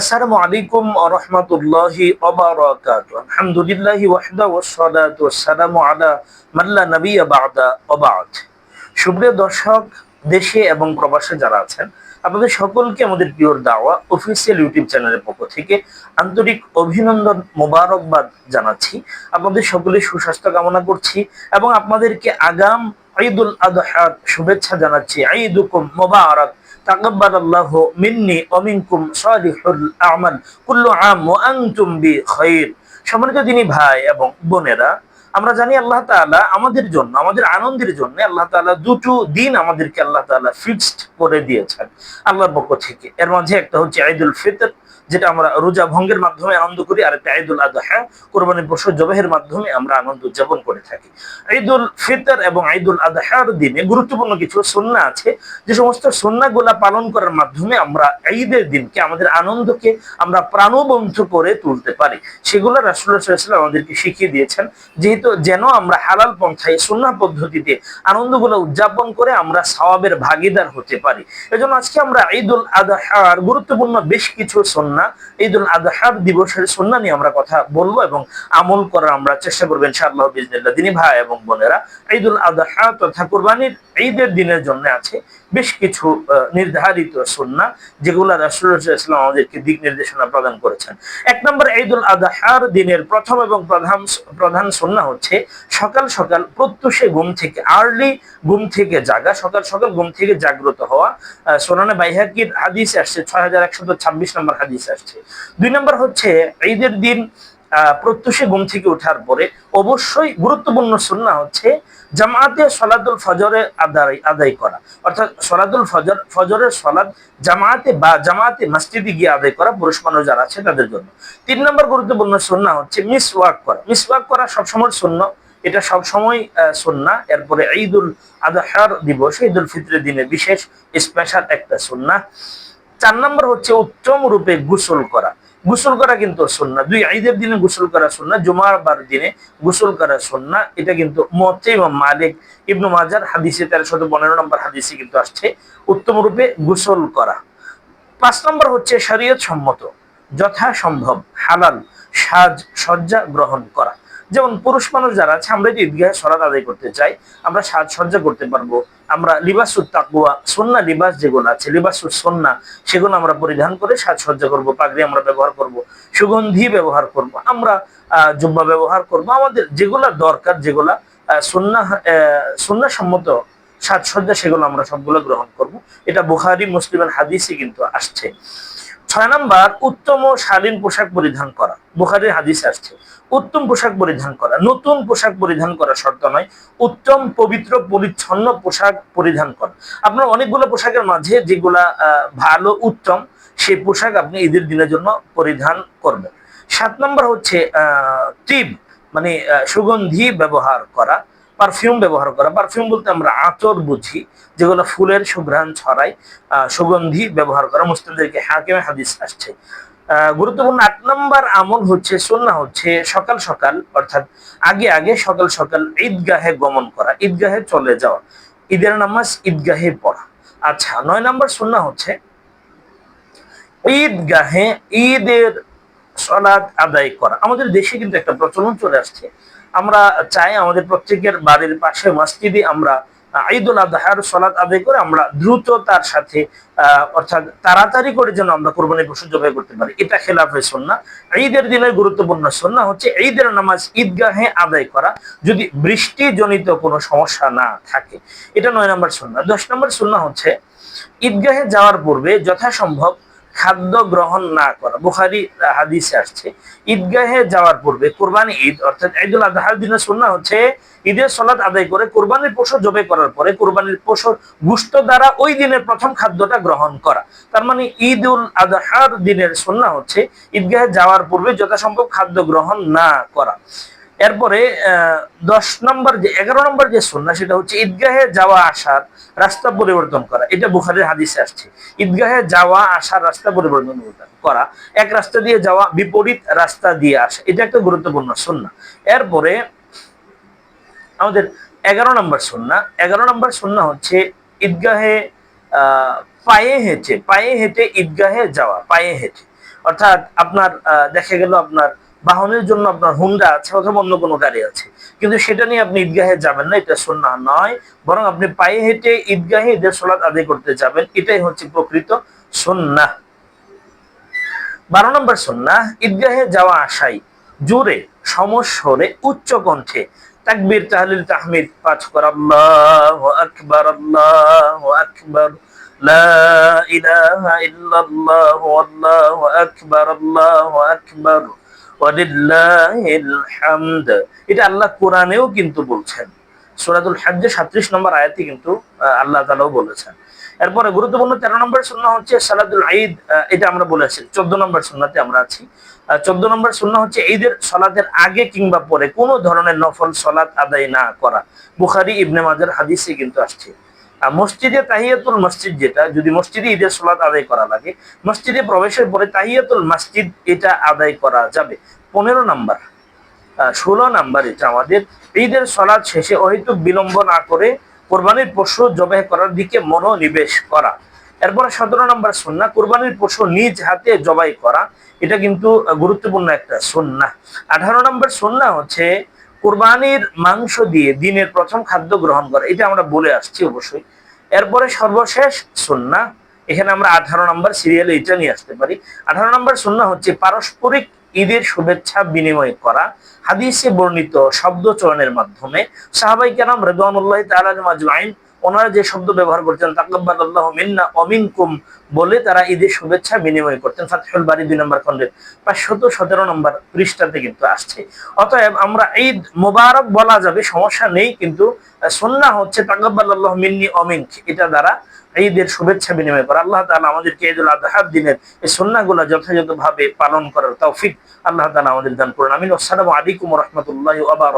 আসসালামু আলাইকুম ওয়াহদা আলা মান লা নাবিয়্যা বা'দা সুপ্রিয় দর্শক, দেশে এবং প্রবাসে যারা আছেন, আপনাদের সকলকে আমাদের পিওর দাওয়া অফিসিয়াল ইউটিউব চ্যানেলের পক্ষ থেকে আন্তরিক অভিনন্দন মোবারকবাদ জানাচ্ছি। আপনাদের সকলে সুস্বাস্থ্য কামনা করছি এবং আপনাদেরকে আগাম ঈদুল আদহার শুভেচ্ছা জানাচ্ছি। ঈদুকুম মোবারক। সম্মানিত তিনি ভাই এবং বোনেরা আমরা জানি আল্লাহ তাআলা আমাদের জন্য, আমাদের আনন্দের জন্য আল্লাহ তাআলা দুটো দিন আমাদেরকে আল্লাহ তাআলা ফিক্সড করে দিয়েছেন আল্লাহর পক্ষ থেকে। এর মাঝে একটা হচ্ছে ঈদুল ফিতর, যেটা আমরা রোজা ভঙ্গের মাধ্যমে আনন্দ করি, আর একটা ঈদুল আদহা কোরবানির পশু জবাহের মাধ্যমে আমরা আনন্দ উদযাপন করে থাকি। ঈদুল ফিতর এবং ঈদুল আদহার দিনে গুরুত্বপূর্ণ কিছু সন্না আছে, যে সমস্ত সন্নাগুলা পালন করার মাধ্যমে আমরা ঈদের দিনকে, আমাদের আনন্দকে আমরা প্রাণবন্ত করে তুলতে পারি। সেগুলো রাসুল্লাহ আমাদেরকে শিখিয়ে দিয়েছেন। যেহেতু যেন আমরা হালাল পন্থায় সন্না পদ্ধতিতে আনন্দগুলো উদযাপন করে আমরা সওয়াবের ভাগিদার হতে পারি। এজন্য আজকে আমরা ঈদুল আদহার, গুরুত্বপূর্ণ বেশ কিছু সন্না ঈদুল আদহার দিবসের সন্না নিয়ে আমরা কথা বলব এবং আমল করার আমরা চেষ্টা করবেন ইনশাআল্লাহ বিজনিল্লাহ দিনী ভাই এবং বোনেরা, ঈদুল আদহা তথা কোরবানির ঈদের দিনের জন্য আছে বেশ কিছু নির্ধারিত সন্না যেগুলো রাসুল্লাহাম আমাদেরকে দিক নির্দেশনা প্রদান করেছেন। এক নম্বর ঈদুল আদহার দিনের প্রথম এবং প্রধান প্রধান সন্না হচ্ছে সকাল সকাল প্রত্যুষে ঘুম থেকে আর্লি ঘুম থেকে জাগা, সকাল সকাল ঘুম থেকে জাগ্রত হওয়া। সোনানে বাইহাকির হাদিস আসছে, ছয় হাজার একশত ছাব্বিশ নম্বর হাদিস আসছে। দুই নম্বর হচ্ছে ঈদের দিন প্রত্যুষে ঘুম থেকে ওঠার পরে অবশ্যই গুরুত্বপূর্ণ সুন্না হচ্ছে জামাতে সলাদুল ফজরে আদায় আদায় করা। অর্থাৎ সলাদুল ফজর, ফজরের সলাদ জামাতে বা জামাতে মসজিদে গিয়ে আদায় করা পুরুষ মানুষ যারা আছে তাদের জন্য। তিন নম্বর গুরুত্বপূর্ণ সুন্না হচ্ছে মিস ওয়াক করা। মিস ওয়াক করা সবসময় শূন্য এটা সবসময় সন্না এরপরে ঈদুল আদহার দিবস, ঈদুল ফিতরের দিনে বিশেষ স্পেশাল একটা সন্না চার নম্বর হচ্ছে উত্তম রূপে গোসল করা। গোসল করা কিন্তু সন্না দুই ঈদের দিনে গোসল করা সন্না জুমার বার দিনে গোসল করা সন্না এটা কিন্তু মতে এবং মালিক ইবনু মাজার হাদিসে তেরো শত পনেরো নম্বর হাদিসে কিন্তু আসছে উত্তম রূপে গোসল করা। পাঁচ নম্বর হচ্ছে শরীয়ত সম্মত যথাসম্ভব, হালাল সাজ সজ্জা গ্রহণ করা। যেমন পুরুষ মানুষ যারা আছে, আমরা ঈদগাহে সরাত আদায় করতে চাই, আমরা সাজসজ্জা করতে পারব। আমরা লিবাসুর তাকুয়া সন্না লিবাস যেগুলো আছে লিবাসুর সন্না, সেগুলো আমরা পরিধান করে সাজসজ্জা করব, পাগড়ি আমরা ব্যবহার করব, সুগন্ধি ব্যবহার করব, আমরা জুব্বা ব্যবহার করব। আমাদের যেগুলা দরকার, যেগুলা সন্না সন্না সম্মত সাজসজ্জা, সেগুলো আমরা সবগুলো গ্রহণ করব। এটা বুখারি, মুসলিমের হাদিসই কিন্তু আসছে। ছয় নাম্বার, উত্তম ও শালীন পোশাক পরিধান করা। বুখারির হাদিস আসছে, উত্তম পোশাক পরিধান করা। নতুন পোশাক পরিধান করা শর্ত নয়, উত্তম, পবিত্র, পরিচ্ছন্ন পোশাক পরিধান করা। আপনার অনেকগুলো পোশাকের মাঝে যেগুলা ভালো, উত্তম সেই পোশাক আপনি ঈদের দিনের জন্য পরিধান করবেন। সাত নম্বর হচ্ছে, আহ মানে সুগন্ধি ব্যবহার করা। পারফিউম ব্যবহার করা। পারফিউম বলতে আমরা আতর বুঝি, যেগুলো ফুলের সুঘ্রাণ ছড়ায় সুগন্ধি ব্যবহার করা। মুসলিমদেরকে হাকিমে হাদিস আসছে। গুরুত্বপূর্ণ আট নম্বর আমল হচ্ছে সন্না হচ্ছে সকাল সকাল, অর্থাৎ আগে আগে সকাল সকাল ঈদগাহে গমন করা, ঈদগাহে চলে যাওয়া, ঈদের নামাজ ঈদগাহে পড়া। আচ্ছা নয় নম্বর সন্না হচ্ছে, ঈদগাহে ঈদের সলাদ আদায় করা। আমাদের দেশে কিন্তু একটা প্রচলন চলে আসছে আমরা চাই আমাদের প্রত্যেকের বাড়ির পাশে মসজিদে আমরা ঈদুল আজহার সলাদ আদায় করে আমরা দ্রুত তার সাথে অর্থাৎ তাড়াতাড়ি করে যেন আমরা কোরবানি পশু জবাই করতে পারি। এটা খেলাফে সন্না ঈদের দিনের গুরুত্বপূর্ণ সন্না হচ্ছে ঈদের নামাজ ঈদগাহে আদায় করা। যদি বৃষ্টি জনিত কোনো সমস্যা না থাকে, এটা নয় নম্বর সন্না দশ নম্বর সন্না হচ্ছে ঈদগাহে যাওয়ার পূর্বে যথাসম্ভব খাদ্য গ্রহণ না করা। বুখারি হাদিসে আসছে, ঈদগাহে যাওয়ার পূর্বে কোরবানি ঈদ, অর্থাৎ ঈদুল আজহার দিনে সুন্না হচ্ছে ঈদের সলাদ আদায় করে কোরবানির পশু জবে করার পরে কোরবানির পশুর গুষ্ট দ্বারা ওই দিনের প্রথম খাদ্যটা গ্রহণ করা। তার মানে ঈদ উল আজহার দিনের সন্না হচ্ছে ঈদগাহে যাওয়ার পূর্বে যথাসম্ভব খাদ্য গ্রহণ না করা। এরপরে দশ নম্বর যে, এগারো নম্বর যে সন্না, সেটা হচ্ছে ঈদগাহে যাওয়া আসার রাস্তা পরিবর্তন করা। এটা বুখারের হাদিসে আসছে। ঈদগাহে যাওয়া আসার রাস্তা পরিবর্তন করা, এক রাস্তা দিয়ে যাওয়া, বিপরীত রাস্তা দিয়ে আসা, এটা একটা গুরুত্বপূর্ণ সন্না। এরপরে, আমাদের এগারো নম্বর সন্না, এগারো নম্বর সন্না হচ্ছে ঈদগাহে পায়ে হেঁটে পায়ে হেঁটে ঈদগাহে যাওয়া, পায়ে হেঁটে। অর্থাৎ আপনার দেখা গেল আপনার বাহনের জন্য আপনার হুন্ডা আছে অথবা অন্য কোনো গাড়ি আছে। কিন্তু সেটা নিয়ে আপনি ঈদগাহে যাবেন না, এটা সুন্নাহ নয়। বরং আপনি পায়ে হেঁটে ঈদগাহে ঈদের সলাৎ আদায় করতে যাবেন, এটাই হচ্ছে প্রকৃত সুন্নাহ। বারো নম্বর সুন্নাহ, ঈদগাহে যাওয়া আসাই জোরে, সমস্বরে, উচ্চ কণ্ঠে, তাকবীর, তাহলিল, তাহমিদ, পাঠ কর, আল্লাহ আকবার আল্লাহ আকবার, লা ইলাহা ইল্লাল্লাহ, আল্লাহু আকবার আল্লাহু আকবার। হামদ। এটা আল্লাহ কোরআনেও কিন্তু বলছেন। সূরাতুল হজ্জের 37 নম্বর আয়াতে কিন্তু আল্লাহ তাআলাও বলেছেন। এরপরে গুরুত্বপূর্ণ তেরো নম্বর সুন্নাহ হচ্ছে সালাদুল ঈদ এটা আমরা বলেছি চোদ্দ নম্বর সুন্নাতে আমরা আছি। চোদ্দ নম্বর সুন্নাহ হচ্ছে ঈদের সলাতের আগে কিংবা পরে কোনো ধরনের নফল সলাত আদায় না করা। বুখারি, ইবনে মাজার হাদিসে কিন্তু আসছে। মসজিদে তাহিয়াতুল মসজিদ যেটা, যদি মসজিদে ঈদের সলাত আদায় করা লাগে, মসজিদে প্রবেশের পরে তাহিয়াতুল মসজিদ এটা আদায় করা যাবে। পনেরো নাম্বার ষোলো নাম্বার এটা আমাদের, ঈদের সলাদ শেষে অহেতুক বিলম্ব না করে কোরবানির পশু জবাই করার দিকে মনোনিবেশ করা। এরপরে সতেরো নম্বর সন্না কোরবানির পশু নিজ হাতে জবাই করা, এটা কিন্তু গুরুত্বপূর্ণ একটা সন্না আঠারো নম্বর সন্না হচ্ছে, কোরবানির মাংস দিয়ে দিনের প্রথম খাদ্য গ্রহণ করা, এটা আমরা বলে আসছি অবশ্যই। এরপরে সর্বশেষ সুন্না। এখানে আমরা আঠারো নম্বর সিরিয়ালে এটা নিয়ে আসতে পারি। আঠারো নম্বর সন্না হচ্ছে পারস্পরিক ঈদের শুভেচ্ছা বিনিময় করা। হাদিসে বর্ণিত শব্দ চয়নের মাধ্যমে সাহাবাই কেরাম রেদানুল্লাহ তালাজ মাজমাইন ওনারা যে শব্দ ব্যবহার করতেন তাকাব্বাল আল্লাহ মিন্না অমিনকুম বলে তারা ঈদের শুভেচ্ছা বিনিময় করতেন। ফাতহুল বাড়ি দুই নম্বর খন্ডের পাঁচশত সতেরো নম্বর পৃষ্ঠাতে কিন্তু আসছে। অতএব আমরা ঈদ মোবারক বলা যাবে, সমস্যা নেই, কিন্তু সন্না হচ্ছে তাকাব্বাল আল্লাহ মিন্নি অমিনক এটা দ্বারা ঈদের শুভেচ্ছা বিনিময় করা। আল্লাহ তালা আমাদেরকে ঈদুল আজহার দিনের এই সন্নাগুলো যথাযথভাবে পালন করার তৌফিক আল্লাহ তাআলা আমাদের দান করুন। আমিন। আসসালামু আলাইকুম রহমতুল্লাহ আবার